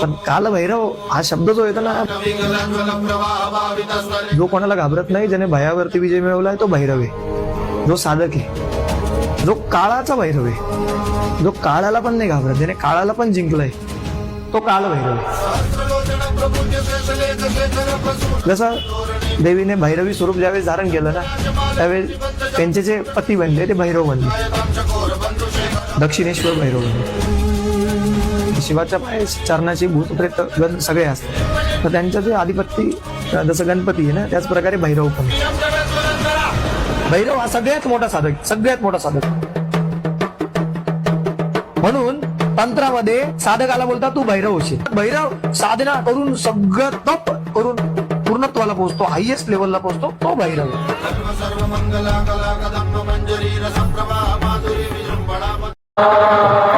पण कालभैरव हा शब्द जो येतो ना जो कोणाला घाबरत नाही ज्याने भयावरती विजय मिळवलाय तो भैरव आहे. जो साधक आहे. जो काळाचा भैरव आहे. जो काळाला पण नाही घाबरत ज्याने काळाला पण जिंकलाय तो काळ भैरव आहे. जसं देवीने भैरवी स्वरूप ज्यावेळेस धारण केलं ना त्यावेळेस त्यांचे जे पती बनले ते भैरव बनले. दक्षिणेश्वर भैरव बनले. म्हणजे शिवाच्या पाय चरणाची भूतप्रेत गण सगळे असतात. तर त्यांच्या जे आधिपत्य जसं गणपती आहे ना त्याच प्रकारे भैरव पण. भैरव हा सगळ्यात मोठा साधक सगळ्यात मोठा साधक. म्हणून तंत्रामध्ये साधकाला बोलता तू भैरव होशील. भैरव साधना करून सगळं तप करून पूर्णत्वाला पोहोचतो हायएस्ट लेवलला पोहोचतो तो भैरव. आहे.